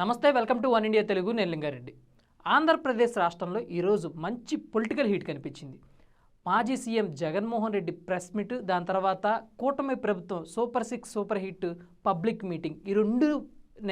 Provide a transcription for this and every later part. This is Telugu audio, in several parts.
నమస్తే welcome to one India Telugu. నేను లింగారెడ్డి. ఆంధ్రప్రదేశ్ రాష్ట్రంలో ఈరోజు మంచి పొలిటికల్ హీట్ కనిపించింది. మాజీ CM Jaganmohan Reddy press meet దాని తర్వాత కూటమి ప్రభుత్వం super six super hit public meeting. ఈ రెండు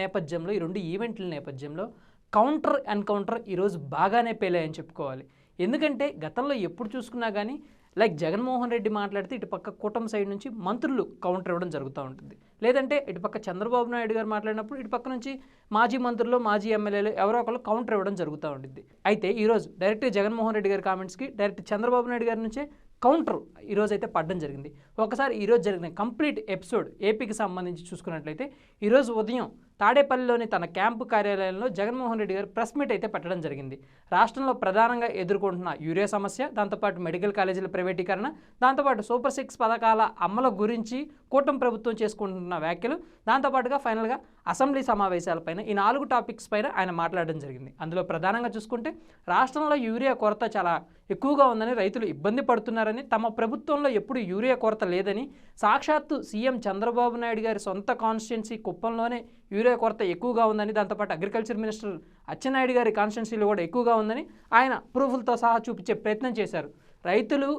నేపథ్యంలో ఈ రెండు ఈవెంట్ల నేపథ్యంలో కౌంటర్ ఎన్కౌంటర్ ఈరోజు బాగానే పేలాయని చెప్పుకోవాలి. ఎందుకంటే గతంలో ఎప్పుడు చూసుకున్నా కానీ లైక్ జగన్మోహన్ రెడ్డి మాట్లాడితే ఇటు పక్క కూటమి సైడ్ నుంచి మంత్రులు కౌంటర్ ఇవ్వడం జరుగుతూ ఉంటుంది. లేదంటే ఇటు పక్క చంద్రబాబు నాయుడు గారు మాట్లాడినప్పుడు ఇటు పక్క నుంచి మాజీ మంత్రులు మాజీ ఎమ్మెల్యేలు ఎవరో ఒకరు కౌంటర్ ఇవ్వడం జరుగుతూ ఉంటుంది అయితే ఈరోజు డైరెక్ట్ జగన్మోహన్ రెడ్డి గారి కామెంట్స్కి డైరెక్ట్ చంద్రబాబు నాయుడు గారి నుంచే కౌంటర్ ఈరోజు అయితే పడడం జరిగింది. ఒకసారి ఈరోజు జరిగిన కంప్లీట్ ఎపిసోడ్ ఏపీకి సంబంధించి చూసుకున్నట్లయితే ఈరోజు ఉదయం తాడేపల్లిలోని తన క్యాంపు కార్యాలయంలో జగన్మోహన్ రెడ్డి గారు ప్రెస్ మీట్ అయితే పెట్టడం జరిగింది. రాష్ట్రంలో ప్రధానంగా ఎదుర్కొంటున్న యూరియా సమస్య దాంతోపాటు మెడికల్ కాలేజీల ప్రైవేటీకరణ దాంతోపాటు సూపర్ సిక్స్ పథకాల అమలు గురించి కూటమి ప్రభుత్వం చేసుకుంటున్న వ్యాఖ్యలు దాంతోపాటుగా ఫైనల్గా అసెంబ్లీ సమావేశాలపైన ఈ నాలుగు టాపిక్స్ పైన ఆయన మాట్లాడడం జరిగింది. అందులో ప్రధానంగా చూసుకుంటే రాష్ట్రంలో యూరియా కొరత చాలా ఎక్కువగా ఉందని రైతులు ఇబ్బంది పడుతున్నారని తమ ప్రభుత్వంలో ఎప్పుడు యూరియా కొరత లేదని సాక్షాత్తు సీఎం చంద్రబాబు నాయుడు గారి సొంత కాన్స్టిట్యున్సీ కుప్పంలోనే యూరియా కొరత ఎక్కువగా ఉందని దాంతోపాటు అగ్రికల్చర్ మినిస్టర్ అచ్చెన్నాయుడు గారి కాన్స్టిట్యున్సీలో కూడా ఎక్కువగా ఉందని ఆయన ప్రూఫ్లతో సహా చూపించే ప్రయత్నం చేశారు. రైతులు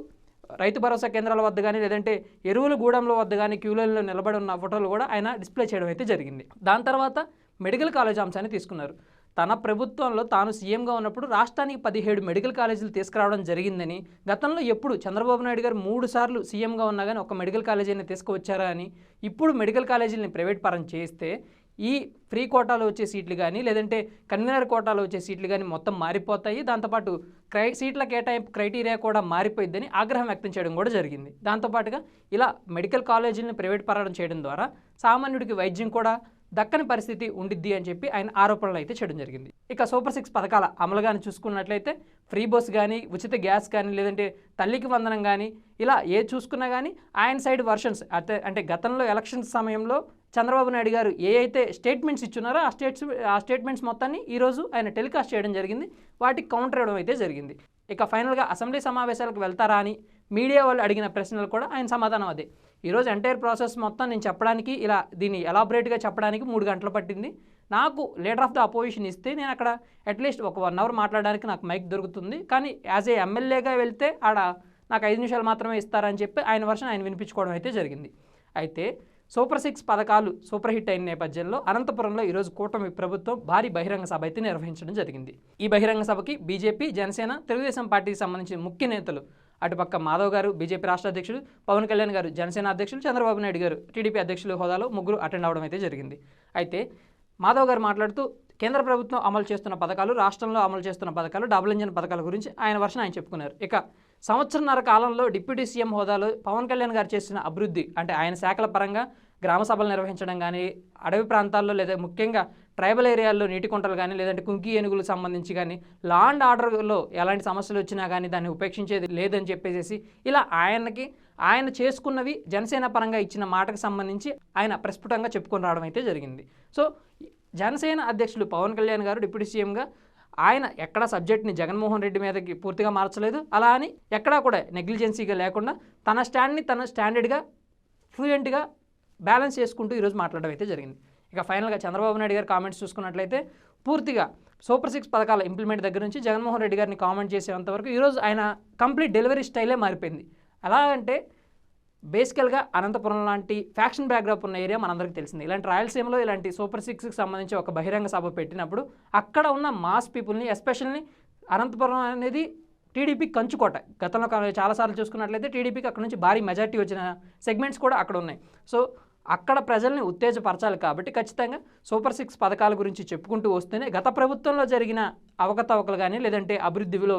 రైతు భరోసా కేంద్రాల వద్ద కానీ లేదంటే ఎరువుల గూడెంల వద్ద కానీ క్యూలైన్లో నిలబడి ఉన్న ఫోటోలు కూడా ఆయన డిస్ప్లే చేయడం అయితే జరిగింది. దాని తర్వాత మెడికల్ కాలేజ్ అంశాన్ని తీసుకున్నారు. తన ప్రభుత్వంలో తాను సీఎంగా ఉన్నప్పుడు రాష్ట్రానికి పదిహేడు మెడికల్ కాలేజీలు తీసుకురావడం జరిగిందని గతంలో ఎప్పుడు చంద్రబాబు నాయుడు గారు మూడు సార్లు సీఎంగా ఉన్నా కానీ ఒక మెడికల్ కాలేజీని తీసుకువచ్చారా అని ఇప్పుడు మెడికల్ కాలేజీలని ప్రైవేట్ పరం చేస్తే ఈ ఫ్రీ కోటాలో వచ్చే సీట్లు కానీ లేదంటే కన్వీనర్ కోటాలో వచ్చే సీట్లు కానీ మొత్తం మారిపోతాయి. దాంతోపాటు క్రై సీట్ల కేటాయింపు క్రైటీరియా కూడా మారిపోయిద్దని ఆగ్రహం వ్యక్తం చేయడం కూడా జరిగింది. దాంతోపాటుగా ఇలా మెడికల్ కాలేజీలను ప్రైవేట్ పరం చేయడం ద్వారా సామాన్యుడికి వైద్యం కూడా దక్కని పరిస్థితి ఉండిద్ది అని చెప్పి ఆయన ఆరోపణలు అయితే చేయడం జరిగింది. ఇక సూపర్ సిక్స్ పథకాల అమలు కానీ చూసుకున్నట్లయితే ఫ్రీ బస్ కానీ ఉచిత గ్యాస్ కానీ లేదంటే తల్లికి వందనం కానీ ఇలా ఏ చూసుకున్నా కానీ ఆయన సైడ్ వర్షన్స్ అంటే అంటే గతంలో ఎలక్షన్స్ సమయంలో చంద్రబాబు నాయుడు గారు ఏ అయితే స్టేట్మెంట్స్ ఇచ్చున్నారో ఆ స్టేట్స్ ఆ స్టేట్మెంట్స్ మొత్తాన్ని ఈరోజు ఆయన టెలికాస్ట్ చేయడం జరిగింది. వాటికి కౌంటర్ ఇవ్వడం అయితే జరిగింది. ఇక ఫైనల్గా అసెంబ్లీ సమావేశాలకు వెళ్తారా అని మీడియా వాళ్ళు అడిగిన ప్రశ్నలు కూడా ఆయన సమాధానం అదే. ఈరోజు ఎంటైర్ ప్రాసెస్ మొత్తం నేను చెప్పడానికి ఇలా దీన్ని ఎలాబరేట్గా చెప్పడానికి మూడు గంటలు పట్టింది. నాకు లీడర్ ఆఫ్ ద అపోజిషన్ ఇస్తే నేను అక్కడ అట్లీస్ట్ ఒక వన్ అవర్ మాట్లాడడానికి నాకు మైక్ దొరుకుతుంది. కానీ యాజ్ ఏ ఎమ్మెల్యేగా వెళ్తే ఆడ నాకు ఐదు నిమిషాలు మాత్రమే ఇస్తారని చెప్పి ఆయన వర్షన్ ఆయన వినిపించుకోవడం అయితే జరిగింది. అయితే సూపర్ సిక్స్ పథకాలు సూపర్ హిట్ అయిన నేపథ్యంలో అనంతపురంలో ఈరోజు కూటమి ప్రభుత్వం భారీ బహిరంగ సభ అయితే నిర్వహించడం జరిగింది. ఈ బహిరంగ సభకి బీజేపీ జనసేన తెలుగుదేశం పార్టీకి సంబంధించిన ముఖ్య నేతలు అటుపక్క మాధవ్ గారు బీజేపీ రాష్ట్ర అధ్యక్షుడు పవన్ కళ్యాణ్ గారు జనసేన అధ్యక్షులు చంద్రబాబు నాయుడు గారు టీడీపీ అధ్యక్షులు హోదాలో ముగ్గురు అటెండ్ అవడం అయితే జరిగింది. అయితే మాధవ్ గారు మాట్లాడుతూ కేంద్ర ప్రభుత్వం అమలు చేస్తున్న పథకాలు రాష్ట్రంలో అమలు చేస్తున్న పథకాలు డబుల్ ఇంజన్ పథకాల గురించి ఆయన వర్షం ఆయన చెప్పుకున్నారు. ఇక సంవత్సరంన్నర కాలంలో డిప్యూటీ సీఎం హోదాలో పవన్ కళ్యాణ్ గారు చేసిన అభివృద్ధి అంటే ఆయన శాఖల పరంగా గ్రామ సభలు నిర్వహించడం కానీ అడవి ప్రాంతాల్లో లేదా ముఖ్యంగా ట్రైబల్ ఏరియాల్లో నీటి కుంటలు కానీ లేదంటే కుంకి ఏనుగులకు సంబంధించి కానీ లాండ్ ఆర్డర్లో ఎలాంటి సమస్యలు వచ్చినా కానీ దాన్ని ఉపేక్షించేది లేదని చెప్పేసి ఇలా ఆయనకి ఆయన చేసుకున్నవి జనసేన పరంగా ఇచ్చిన మాటకు సంబంధించి ఆయన ప్రస్ఫుటంగా చెప్పుకొని రావడం అయితే జరిగింది. సో జనసేన అధ్యక్షులు పవన్ కళ్యాణ్ గారు డిప్యూటీ సీఎంగా ఆయన ఎక్కడ సబ్జెక్ట్ని జగన్మోహన్ రెడ్డి మీదకి పూర్తిగా మార్చలేదు. అలా అని ఎక్కడా కూడా నెగ్లిజెన్సీగా లేకుండా తన స్టాండ్ని తన స్టాండర్డ్గా ఫ్లూయెంట్గా బ్యాలెన్స్ చేసుకుంటూ ఈరోజు మాట్లాడడం అయితే జరిగింది. ఇక ఫైనల్గా చంద్రబాబు నాయుడు గారి కామెంట్స్ చూసుకున్నట్లయితే పూర్తిగా సూపర్ సిక్స్ పథకాల ఇంప్లిమెంట్ దగ్గర నుంచి జగన్మోహన్ రెడ్డి గారిని కామెంట్ చేసేంతవరకు ఈరోజు ఆయన కంప్లీట్ డెలివరీ స్టైలే మారిపోయింది. ఎలా అంటే బేసికల్గా అనంతపురం లాంటి ఫ్యాక్షన్ బ్యాక్డ్రాప్ ఉన్న ఏరియా మనందరికీ తెలిసింది. ఇలాంటి రాయలసీమలో ఇలాంటి సూపర్ సిక్స్కి సంబంధించి ఒక బహిరంగ సభ పెట్టినప్పుడు అక్కడ ఉన్న మాస్ పీపుల్ని ఎస్పెషల్లీ అనంతపురం అనేది టీడీపీ కంచుకోట. గతంలో చాలాసార్లు చూసుకున్నట్లయితే టీడీపీకి అక్కడ నుంచి భారీ మెజార్టీ వచ్చిన సెగ్మెంట్స్ కూడా అక్కడ ఉన్నాయి. సో అక్కడ ప్రజల్ని ఉత్తేజపరచాలి కాబట్టి ఖచ్చితంగా సూపర్ సిక్స్ పథకాల గురించి చెప్పుకుంటూ వస్తేనే గత ప్రభుత్వంలో జరిగిన అవకతవకలు కానీ లేదంటే అభివృద్ధిలో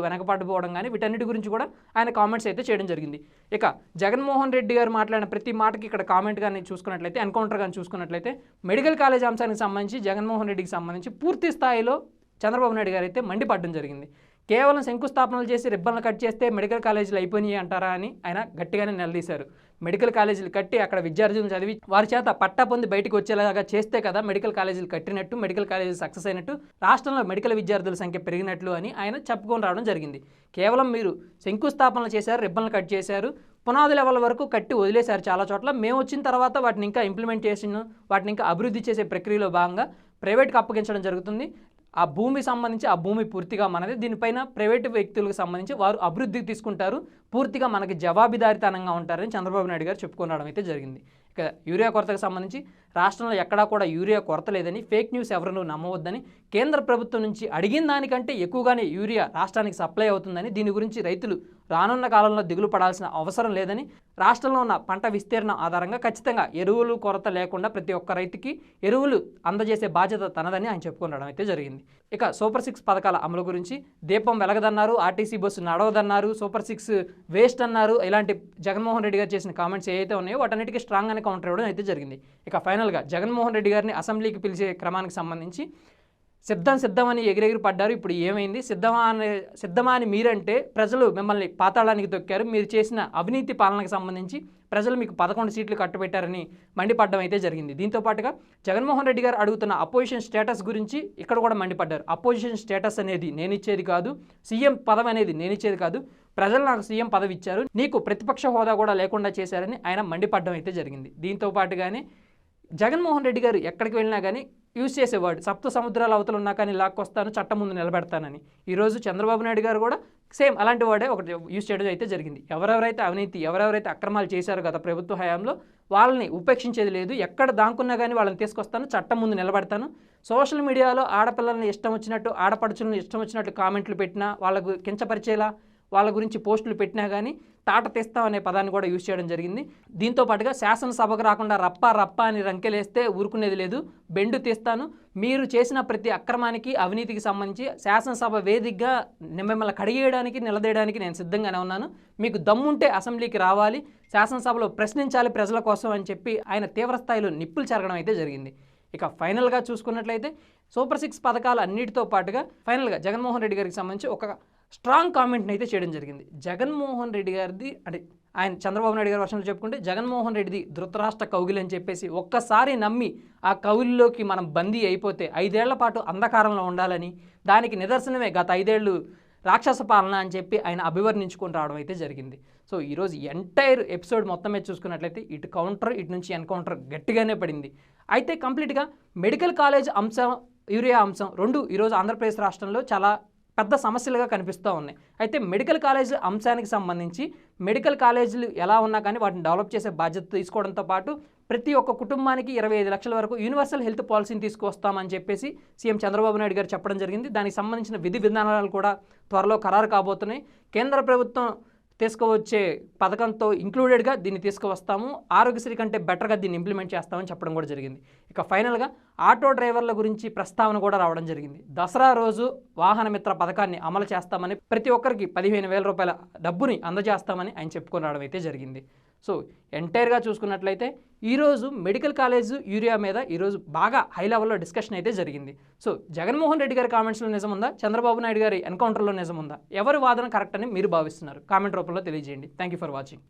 పోవడం కానీ వీటన్నిటి గురించి కూడా ఆయన కామెంట్స్ అయితే చేయడం జరిగింది. ఇక జగన్మోహన్ రెడ్డి గారు మాట్లాడిన ప్రతి మాటకి ఇక్కడ కామెంట్ కానీ చూసుకున్నట్లయితే ఎన్కౌంటర్ కానీ చూసుకున్నట్లయితే మెడికల్ కాలేజ్ అంశానికి సంబంధించి జగన్మోహన్ రెడ్డికి సంబంధించి పూర్తి స్థాయిలో చంద్రబాబు నాయుడు గారు అయితే మండిపడడం జరిగింది. కేవలం శంకుస్థాపనలు చేసి రిబ్బన్లు కట్ చేస్తే మెడికల్ కాలేజీలు అయిపోయినాయి అంటారా అని ఆయన గట్టిగానే నిలదీశారు. మెడికల్ కాలేజీలు కట్టి అక్కడ విద్యార్థులను చదివి వారి చేత పట్టా పొంది బయటకు వచ్చేలాగా చేస్తే కదా మెడికల్ కాలేజీలు కట్టినట్టు మెడికల్ కాలేజీలు సక్సెస్ అయినట్టు రాష్ట్రంలో మెడికల్ విద్యార్థుల సంఖ్య పెరిగినట్లు అని ఆయన చెప్పుకొని రావడం జరిగింది. కేవలం మీరు శంకుస్థాపనలు చేశారు రిబ్బన్లు కట్ చేశారు పునాది లెవెల్ వరకు కట్టి వదిలేశారు చాలా చోట్ల. మేము వచ్చిన తర్వాత వాటిని ఇంకా ఇంప్లిమెంట్ చేసిన వాటిని ఇంకా అభివృద్ధి చేసే ప్రక్రియలో భాగంగా ప్రైవేట్కి అప్పగించడం జరుగుతుంది. ఆ భూమి సంబంధించి ఆ భూమి పూర్తిగా మనది. దీనిపైన ప్రైవేటు వ్యక్తులకు సంబంధించి వారు అభివృద్ధికి తీసుకుంటారు. పూర్తిగా మనకి జవాబుదారితనంగా ఉంటారని చంద్రబాబు నాయుడు గారు చెప్పుకోవడం అయితే జరిగింది. ఇక యూరియా కొరతకు సంబంధించి రాష్ట్రంలో ఎక్కడా కూడా యూరియా కొరత లేదని ఫేక్ న్యూస్ ఎవరినూ నమ్మవద్దని కేంద్ర ప్రభుత్వం నుంచి అడిగిన దానికంటే ఎక్కువగానే యూరియా రాష్ట్రానికి సప్లై అవుతుందని దీని గురించి రైతులు రానున్న కాలంలో దిగులు పడాల్సిన అవసరం లేదని రాష్ట్రంలో ఉన్న పంట విస్తీర్ణం ఆధారంగా ఖచ్చితంగా ఎరువులు కొరత లేకుండా ప్రతి ఒక్క రైతుకి ఎరువులు అందజేసే బాధ్యత తనదని ఆయన చెప్పుకునడం అయితే జరిగింది. ఇక సూపర్ సిక్స్ పథకాల అమలు గురించి దీపం వెలగదన్నారు ఆర్టీసీ బస్సు నడవదన్నారు సూపర్ సిక్స్ వేస్ట్ అన్నారు ఇలాంటి జగన్మోహన్ రెడ్డి గారు చేసిన కామెంట్స్ ఏవైతే ఉన్నాయో వాటన్నిటికీ స్ట్రాంగ్గానే కౌంటర్ ఇవ్వడం అయితే జరిగింది. ఇక ఫైనల్గా జగన్మోహన్ రెడ్డి గారిని అసెంబ్లీకి పిలిచే క్రమానికి సంబంధించి సిద్ధం సిద్ధమని ఎగిరెగిరి పడ్డారు. ఇప్పుడు ఏమైంది? సిద్ధమా అనే సిద్ధమా అని మీరంటే ప్రజలు మిమ్మల్ని పాతాళానికి తొక్కారు. మీరు చేసిన అవినీతి పాలనకు సంబంధించి ప్రజలు మీకు పదకొండు సీట్లు కట్టుబెట్టారని మండిపడడం అయితే జరిగింది. దీంతో పాటుగా జగన్మోహన్ రెడ్డి గారు అడుగుతున్న అపోజిషన్ స్టేటస్ గురించి ఇక్కడ కూడా మండిపడ్డారు. అపోజిషన్ స్టేటస్ అనేది నేను ఇచ్చేది కాదు సీఎం పదవి అనేది నేను ఇచ్చేది కాదు. ప్రజలు నాకు సీఎం పదవి ఇచ్చారు. నీకు ప్రతిపక్ష హోదా కూడా లేకుండా చేశారని ఆయన మండిపడడం అయితే జరిగింది. దీంతో పాటుగానే జగన్మోహన్ రెడ్డి గారు ఎక్కడికి వెళ్ళినా కానీ యూజ్ చేసేవాడు. సప్త సముద్రాల అవతల ఉన్నా కానీ లాక్కొస్తాను చట్టం ముందు నిలబెడతానని. ఈరోజు చంద్రబాబు నాయుడు గారు కూడా సేమ్ అలాంటి వాడే ఒకటి యూజ్ చేయడం అయితే జరిగింది. ఎవరెవరైతే అవినీతి ఎవరెవరైతే అక్రమాలు చేశారో గత ప్రభుత్వ హయాంలో వాళ్ళని ఉపేక్షించేది లేదు. ఎక్కడ దాంకున్నా కానీ వాళ్ళని తీసుకొస్తాను చట్టం ముందు నిలబడతాను. సోషల్ మీడియాలో ఆడపిల్లల్ని ఇష్టం వచ్చినట్టు ఆడపడుచులను ఇష్టం వచ్చినట్టు కామెంట్లు పెట్టినా వాళ్ళకు కించపరిచేలా వాళ్ళ గురించి పోస్టులు పెట్టినా కానీ తాట తెస్తాం అనే పదాన్ని కూడా యూజ్ చేయడం జరిగింది. దీంతో పాటుగా శాసనసభకు రాకుండా రప్ప రప్ప అని రంకెలేస్తే ఊరుకునేది లేదు. బెండు తీస్తాను. మీరు చేసిన ప్రతి అక్రమానికి అవినీతికి సంబంధించి శాసనసభ వేదికగా మిమ్మల్ని కడిగేయడానికి నిలదేయడానికి నేను సిద్ధంగానే ఉన్నాను. మీకు దమ్ముంటే అసెంబ్లీకి రావాలి. శాసనసభలో ప్రశ్నించాలి ప్రజల కోసం అని చెప్పి ఆయన తీవ్రస్థాయిలో నిప్పులు చెరగడం అయితే జరిగింది. ఇక ఫైనల్గా చూసుకున్నట్లయితే సూపర్ సిక్స్ పథకాలు అన్నిటితో పాటుగా ఫైనల్గా జగన్మోహన్ రెడ్డి గారికి సంబంధించి ఒక స్ట్రాంగ్ కామెంట్ని అయితే చేయడం జరిగింది. జగన్మోహన్ రెడ్డి గారిది అంటే ఆయన చంద్రబాబు నాయుడు గారి వర్షంలో చెప్పుకుంటే జగన్మోహన్ రెడ్డిది ధృతరాష్ట్ర కౌగిలి అని చెప్పేసి ఒక్కసారి నమ్మి ఆ కౌగిలిలోకి మనం బందీ అయిపోతే ఐదేళ్ళ పాటు అంధకారంలో ఉండాలని దానికి నిదర్శనమే గత ఐదేళ్ళు రాక్షస పాలన అని చెప్పి ఆయన అభివర్ణించుకొని రావడం అయితే జరిగింది. సో ఈరోజు ఎంటైర్ ఎపిసోడ్ మొత్తం మీద చూసుకున్నట్లయితే ఇటు కౌంటర్ ఇటు నుంచి ఎన్కౌంటర్ గట్టిగానే పడింది. అయితే కంప్లీట్గా మెడికల్ కాలేజ్ అంశం యూరియా అంశం రెండు ఈరోజు ఆంధ్రప్రదేశ్ రాష్ట్రంలో చాలా పెద్ద సమస్యలుగా కనిపిస్తూ ఉన్నాయి. అయితే మెడికల్ కాలేజ్ అంశానికి సంబంధించి మెడికల్ కాలేజీలు ఎలా ఉన్నా కానీ వాటిని డెవలప్ చేసే బాధ్యత తీసుకోవడంతో పాటు ప్రతి ఒక్క కుటుంబానికి ఇరవై ఐదు లక్షల వరకు యూనివర్సల్ హెల్త్ పాలసీని తీసుకొస్తామని చెప్పేసి సీఎం చంద్రబాబు నాయుడు గారు చెప్పడం జరిగింది. దానికి సంబంధించిన విధి విధానాలు కూడా త్వరలో ఖరారు కాబోతున్నాయి. కేంద్ర ప్రభుత్వం తీసుకువచ్చే పథకంతో ఇంక్లూడెడ్గా దీన్ని తీసుకువస్తాము. ఆరోగ్యశ్రీ కంటే బెటర్గా దీన్ని ఇంప్లిమెంట్ చేస్తామని చెప్పడం కూడా జరిగింది. ఇక ఫైనల్గా ఆటో డ్రైవర్ల గురించి ప్రస్తావన కూడా రావడం జరిగింది. దసరా రోజు వాహన మిత్ర పథకాన్ని అమలు చేస్తామని ప్రతి ఒక్కరికి పదిహేను వేల రూపాయల డబ్బుని అందజేస్తామని ఆయన చెప్పుకొని రావడం అయితే జరిగింది. సో ఎంటైర్గా చూసుకున్నట్లయితే ఈరోజు మెడికల్ కాలేజ్ యూరియా మీద ఈరోజు బాగా హై లెవెల్లో డిస్కషన్ అయితే జరిగింది. సో జగన్మోహన్ రెడ్డి గారి కామెంట్స్లో నిజం ఉందా? చంద్రబాబు నాయుడు గారి ఎన్కౌంటర్లో నిజం ఉందా? ఎవరి వాదన కరెక్ట్ అని మీరు భావిస్తున్నారు? కామెంట్ రూపంలో తెలియజేయండి. Thank you for watching.